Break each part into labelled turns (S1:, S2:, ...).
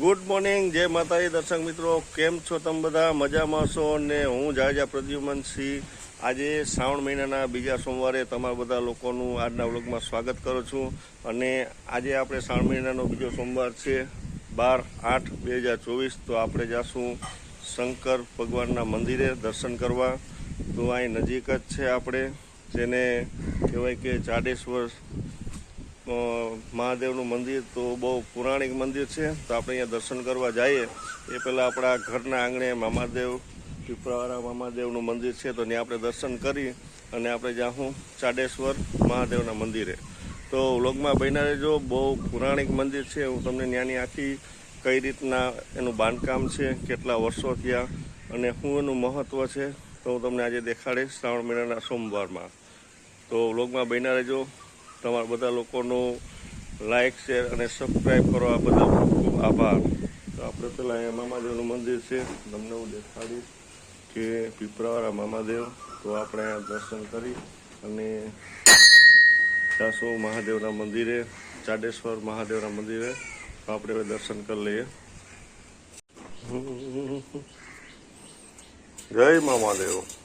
S1: Good morning જય માતાજી. દર્શક મિત્રો કેમ છો તમે બધા? મજામાં છો? ને હું જાજા પ્રદ્યુમનસિંહ આજે શ્રાવણ મહિનાના બીજા સોમવારે તમારા બધા લોકોનું આજના વ્લોગમાં સ્વાગત કરું છું. અને આજે આપણે શ્રાવણ મહિનાનો બીજો સોમવાર છે બાર આઠ બે હજાર ચોવીસ. તો આપણે જાશું શંકર ભગવાનના મંદિરે દર્શન કરવા. તો અહીં નજીક જ છે આપણે જેને કહેવાય કે ચાડેશ્વર અ, મહાદેવનું મંદિર તો બહુ પુરાણિક મંદિર છે. તો આપણે અહીંયા દર્શન કરવા જઈએ. એ પહેલાં આપણા ઘરના આંગણે મામાદેવ પીપળાવાળા મામાદેવનું મંદિર છે. તો ત્યાં આપણે દર્શન કરી અને આપણે જાઉં ચાડેશ્વર મહાદેવના મંદિરે. તો વ્લોગમાં બન્યા રહેજો. બહુ પુરાણિક મંદિર છે. હું તમને ત્યાંની આખી કઈ રીતના એનું બાંધકામ છે, કેટલા વર્ષો થયા અને શું એનું મહત્ત્વ છે, તો હું તમને આજે દેખાડીશ શ્રાવણ મહિનાના સોમવારમાં. તો વ્લોગમાં બન્યા રહેજો. તમારા બધા લોકોનું લાઇક શેર અને સબસ્ક્રાઈબ કરવા બદલ ખૂબ ખૂબ આભાર. તો આપણે પહેલાં અહીંયા મામાદેવનું મંદિર છે. તમને હું દેખાડીશ કે પીપળાવાળા મામાદેવ. તો આપણે અહીંયા દર્શન કરી અને ચાસો મહાદેવના મંદિરે, ચાડેશ્વર મહાદેવના મંદિરે તો આપણે હવે દર્શન કરી લઈએ. જય મામાદેવ.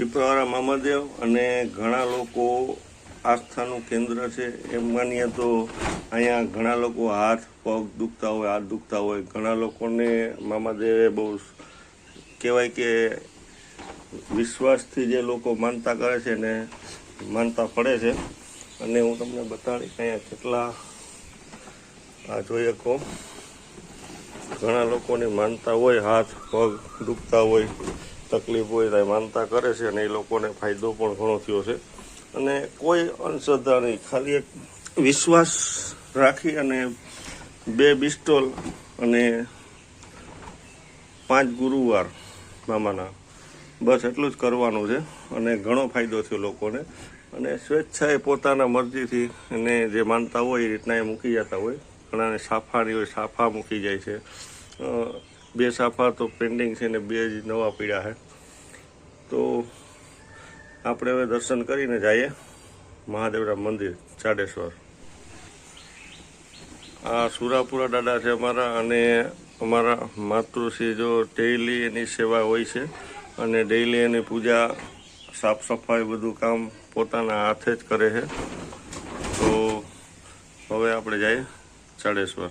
S1: પીપળાવાળા મામાદેવ અને ઘણા લોકો આસ્થાનું કેન્દ્ર છે. એમ માનીએ તો અહીંયા ઘણા લોકો હાથ, પગ દુખતા હોય, હાથ દુખતા હોય. ઘણા લોકોને મામાદેવે બહુ કહેવાય કે વિશ્વાસથી જે લોકો માનતા કરે છે ને માનતા પડે છે. અને હું તમને બતાડીશ અહીંયા કેટલા, આ જોઈએ કહો. ઘણા લોકોની માનતા હોય, હાથ, પગ દુખતા હોય. તકલીફ હોય તો માનતા કરે છે અને એ લોકોને ફાયદો પણ ઘણો થયો છે. અને કોઈ અંધશ્રદ્ધા નહીં ખાલી એક વિશ્વાસ રાખી અને બે બિસ્ટોલ અને પાંચ ગુરુવાર મામાના, બસ એટલું જ કરવાનું છે. અને ઘણો ફાયદો થયો લોકોને. અને સ્વેચ્છાએ પોતાના મરજીથી એને જે માનતા હોય એ રીતના એ મૂકી જતા હોય. ઘણાને સાફાની હોય, સાફા મૂકી જાય છે. બે સાફા તો પેન્ડિંગ છે ને બે જ નવા પીડા છે. તો આપણે હવે દર્શન કરીને જઈએ. મહાદેવના મંદિર, ચાડેશ્વર. આ સુરાપુરા દાદા છે અમારા અને અમારા માતૃશ્રી જો ડેઈલી એની સેવા હોય છે અને ડેઈલી એની પૂજા, સાફ સફાઈ બધું કામ પોતાના હાથે જ કરે છે. તો હવે આપણે જઈએ ચાડેશ્વર.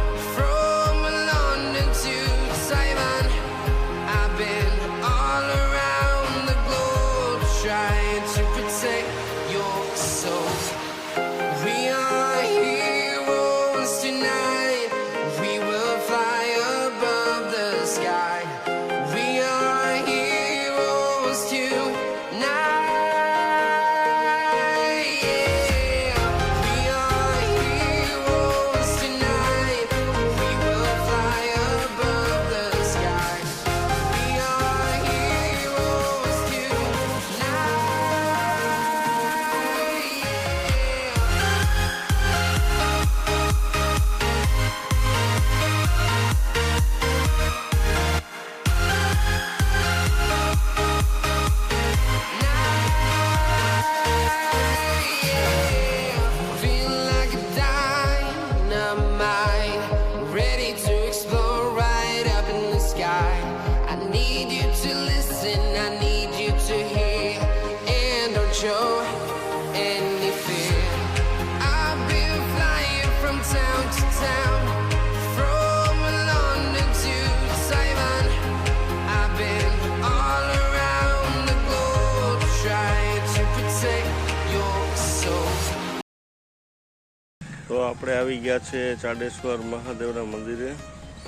S1: આપણે આવી ગયા છે ચાડેશ્વર મહાદેવના મંદિરે.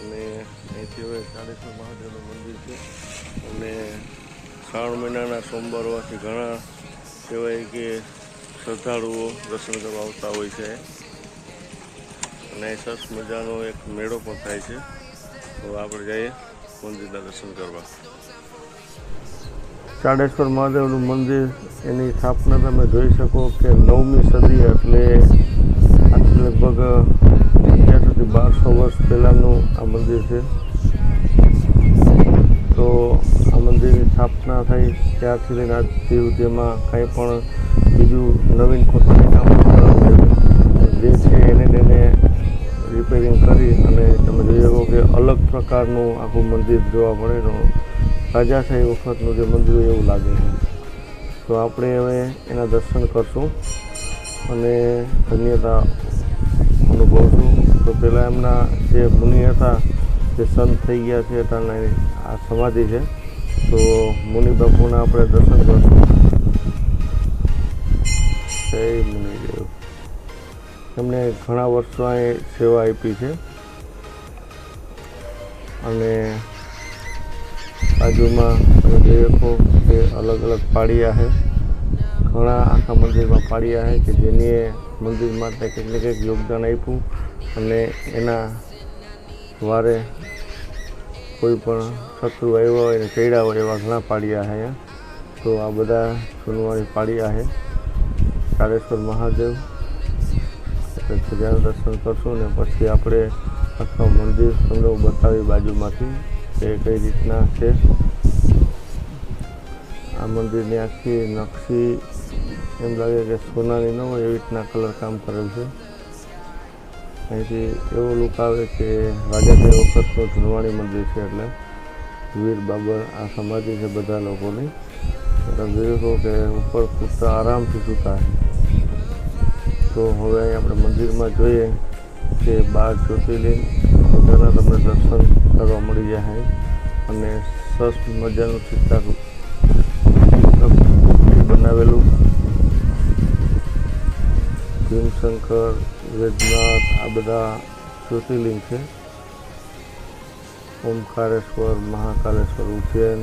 S1: અને અહીંથી હવે ચાડેશ્વર મહાદેવનું મંદિર છે. અને શ્રાવણ મહિનાના સોમવાર હોવાથી ઘણા કહેવાય કે શ્રદ્ધાળુઓ દર્શન કરવા આવતા હોય છે. અને સરસ મજાનો એક મેળો પણ થાય છે. તો આપણે જઈએ મંદિરના દર્શન કરવા. ચાડેશ્વર મહાદેવનું મંદિર એની સ્થાપના તમે જોઈ શકો કે નવમી સદી એટલે આજથી લગભગ અગિયારસોથી બારસો વર્ષ પહેલાંનું આ મંદિર છે. તો આ મંદિરની સ્થાપના થઈ, ત્યારથી લઈને આજ સુધીમાં કંઈ પણ બીજું નવીન કોતરણી કામ જે છે એને તેને રિપેરિંગ કરી અને તમે જોઈ શકો કે અલગ પ્રકારનું આખું મંદિર જોવા મળે રાજાશાહી વખતનું જે મંદિર એવું લાગે છે. તો આપણે હવે એના દર્શન કરશું. અને ધન્યતા અનુભવશું તો પહેલાં એમના જે મુનિ હતા, જે સંત થઈ ગયા છે અત્યારના આ સમાધિ છે. તો મુનિ બાપુના આપણે દર્શન કરશું. જય મુનિદેવ. એમણે ઘણા વર્ષો અહીં સેવા આપી છે. અને બાજુમાં શકો કે અલગ અલગ પાડિયા છે ઘણા આખા મંદિરમાં પાડ્યા છે કે જેનીએ મંદિર માટે કંઈક ને કંઈક યોગદાન આપ્યું અને એના વારે કોઈ પણ શત્રુ આવ્યા હોય ને ચડ્યા હોય એવા ઘણા પાડ્યા છે તો આ બધા સુનવાણી પાડ્યા છે. કાળેશ્વર મહાદેવ. આપણે દર્શન કરશું ને પછી આપણે આખા મંદિર તમને બતાવી બાજુમાંથી કે કઈ રીતના છે. આ મંદિરની આખી નકશી એમ લાગે કે સોનાની ન હોય એવી રીતના કલર કામ કરેલ છે. અહીંથી એવો લુક આવે કે રાજાભાઈ વખતનું જૂનવાણી મંદિર છે એટલે વીર બાબર આ સમાધિ છે બધા લોકોની. એટલે જોઈ કે ઉપર કૂદતા આરામથી સૂતા તો હવે આપણે મંદિરમાં જોઈએ કે બાર જ્યોતિર્લિંગ બધાના તમને દર્શન કરવા મળી જાય અને સરસ મજાનું ઠીકઠાક ભીમશંકર વેદનાથ, આ બધા જ્યોતિર્લિંગ છે. ઓમકારેશ્વર, મહાકાલેશ્વર, ઉજ્જૈન,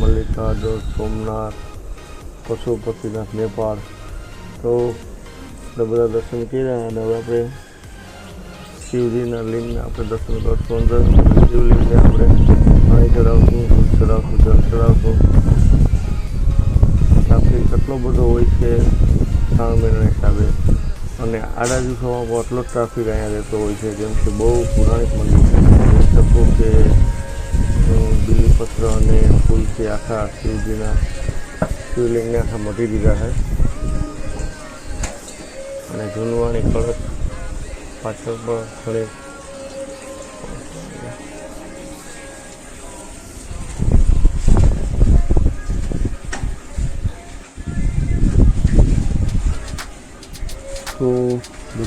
S1: મલ્લિકાર્જુન, સોમનાથ, પશુપતિનાથ, નેપાળ. તો બધા દર્શન કર્યા અને હવે આપણે શિવજીના લિંગને આપણે દર્શન કરશું અંદર. શિવલિંગને આપણે પાણી ચડાવશું દૂધ ચડાવશું જળ ચડાવશું ટ્રાફિક એટલો બધો હોય છે. શ્રાવણ મહિનાના હિસાબે. અને આડા દિવસોમાં આટલો ટ્રાફિક અહીંયા રહેતો હોય છે, જેમ કે બહુ પુરાણિક મંદિર છે. શકો કે બિલીપત્ર અને ફૂલથી આખા શિવજીના શિવલિંગને આખા મટી દીધા છે. અને જૂનવાણી કળશ પાછળ પણ ઘણી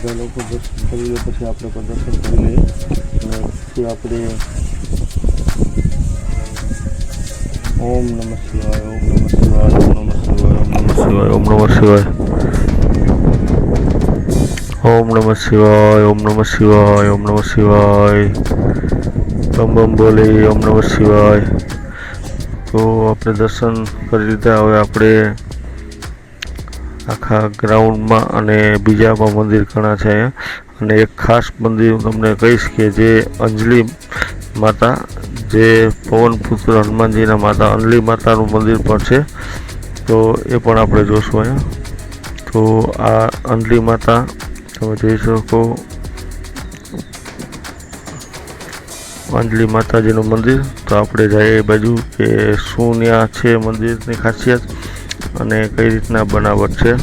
S1: બધા લોકો દર્શન કરી લે, પછી આપણે પણ દર્શન કરી લઈએ. અને પછી આપણે ઓમ નમઃ શિવાય, ઓમ નમઃ શિવાય, ઓમ નમઃ શિવાય, ઓમ નમઃ શિવાય, ઓમ નમઃ શિવાય. ઓમ નમઃ શિવાય, ઓમ નમઃ શિવાય, ઓમ નમઃ શિવાય. બમ બમ બોલી, ઓમ નમઃ શિવાય. તો આપણે દર્શન કરી લીધા. હવે આપણે આખા ગ્રાઉન્ડમાં અને બીજામાં મંદિર ઘણા છે અહીંયા. અને એક ખાસ મંદિર હું તમને કહીશ કે જે અંજલિ માતા, જે પવનપુત્ર હનુમાનજીના માતા, અંજલિ માતાનું મંદિર પણ છે. તો એ પણ આપણે જોશું અહીંયા. તો આ અંજલિ માતા, તમે જોઈ શકો. અંજલિ માતાજીનું મંદિર. તો આપણે જઈએ એ બાજુ કે શું ત્યાં છે મંદિરની ખાસિયત. અને કઈ રીતના બનાવટ છે?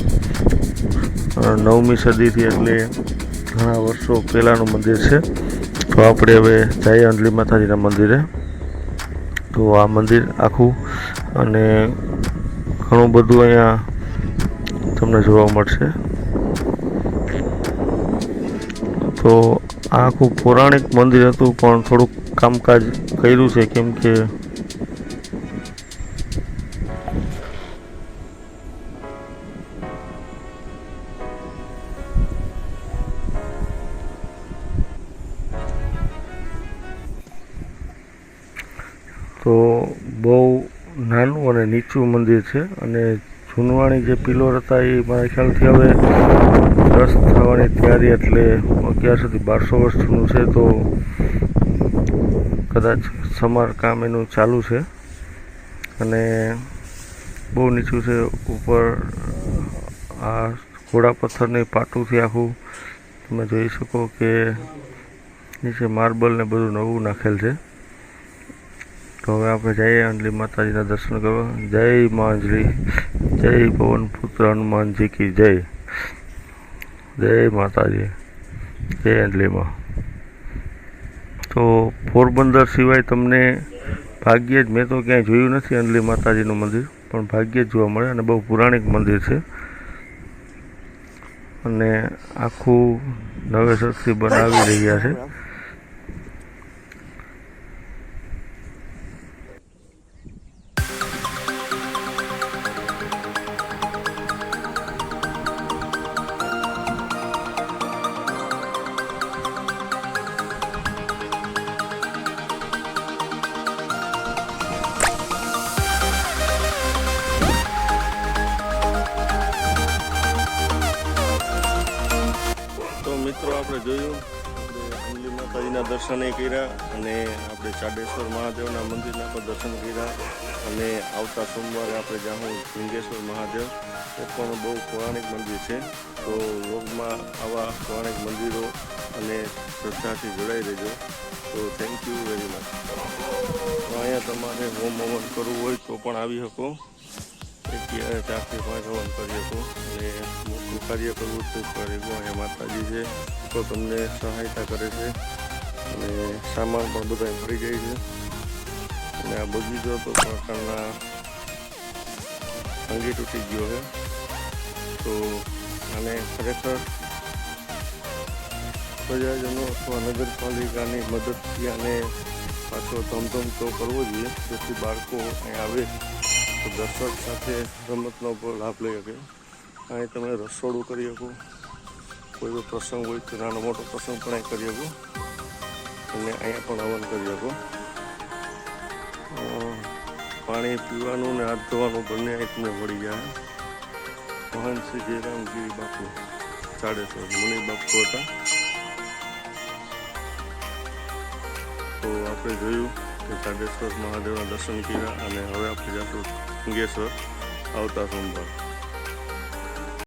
S1: નવમી સદીથી એટલે ઘણા વર્ષો પહેલાંનું મંદિર છે. તો આપણે હવે જઈએ અંજલી માતાજીના મંદિરે. તો આ મંદિર આખું અને ઘણું બધું અહીંયા તમને જોવા મળશે. તો આ આખું પૌરાણિક મંદિર હતું, પણ થોડુંક કામકાજ કર્યું છે, કેમ કે નીચું મંદિર છે અને જૂનવાણી જે પિલોર હતા એ મારા ખ્યાલથી હવે દસ થવાની તૈયારી એટલે અગિયાર સુધી બારસો વર્ષ જૂનું છે તો કદાચ સમારકામ એનું ચાલુ છે. અને બહુ નીચું છે ઉપર આ ઘોડા પથ્થરની પાટુંથી આખું તમે જોઈ શકો કે નીચે માર્બલ ને બધું નવું નાખેલ છે. તો હવે આપણે જઈએ અંજલી માતાજીના દર્શન કરવા. જય મા અંજલી. જય પવન પુત્ર હનુમાનજી કી જય. જય માતાજી. જય અંજલીમાં તો પોરબંદર સિવાય તમને ભાગ્યે જ, મેં તો ક્યાંય જોયું નથી અંજલી માતાજીનું મંદિર, પણ ભાગ્યે જ જોવા મળે અને બહુ પુરાણિક મંદિર છે. અને આખું નવેસરથી બનાવી રહ્યા છે. માતાજીના દર્શન કર્યા અને આપણે ચાડેશ્વર મહાદેવના મંદિરના પણ દર્શન કર્યા અને આવતા સોમવારે આપણે જાઉં લિંગેશ્વર મહાદેવ, એ પણ બહુ પૌરાણિક મંદિર છે. તો યોગમાં આવા પૌરાણિક મંદિરો અને શ્રદ્ધાથી જોડાઈ રહેજો. તો થેન્ક યુ વેરી મચ તો અહીંયા તમારે હોમ હવન કરવું હોય તો પણ આવી શકો. એક ચારથી પાંચ હવન કરી શકો. અને મોટું કાર્ય કરવું તો કરી અહીંયા માતાજી છે. તો તમને સહાયતા કરે છે. અને સામાન પણ બધા મળી જાય છે. અને આ બગીચો તો પ્રકારના અંગી તૂટી ગયો છે. તો આને ખરેખર પ્રજાજનો અથવા નગરપાલિકાની મદદથી આને પાછો ધમધમ તો કરવો જોઈએ. જેથી બાળકો અહીં આવે તો દર્શક સાથે રમતનો લાભ લઈ શકે. અહીં તમે રસોડું કરી શકો. કોઈ બી પ્રસંગ હોય તો નાનો મોટો પ્રસંગ પણ કરી શકો. અને અહીંયા પણ હવન કરી શકો. પાણી પીવાનું ને હાથ ધોવાનું બંને એકને મળી જાય. મહાન શ્રી જયરામગીરી બાપુ ચાડેશ્વર મુનિ બાપુ હતા. તો આપણે જોયું કે ચાડેશ્વર મહાદેવના દર્શન કર્યા અને હવે આપણે જશું લિંગેશ્વર આવતા સોમવાર.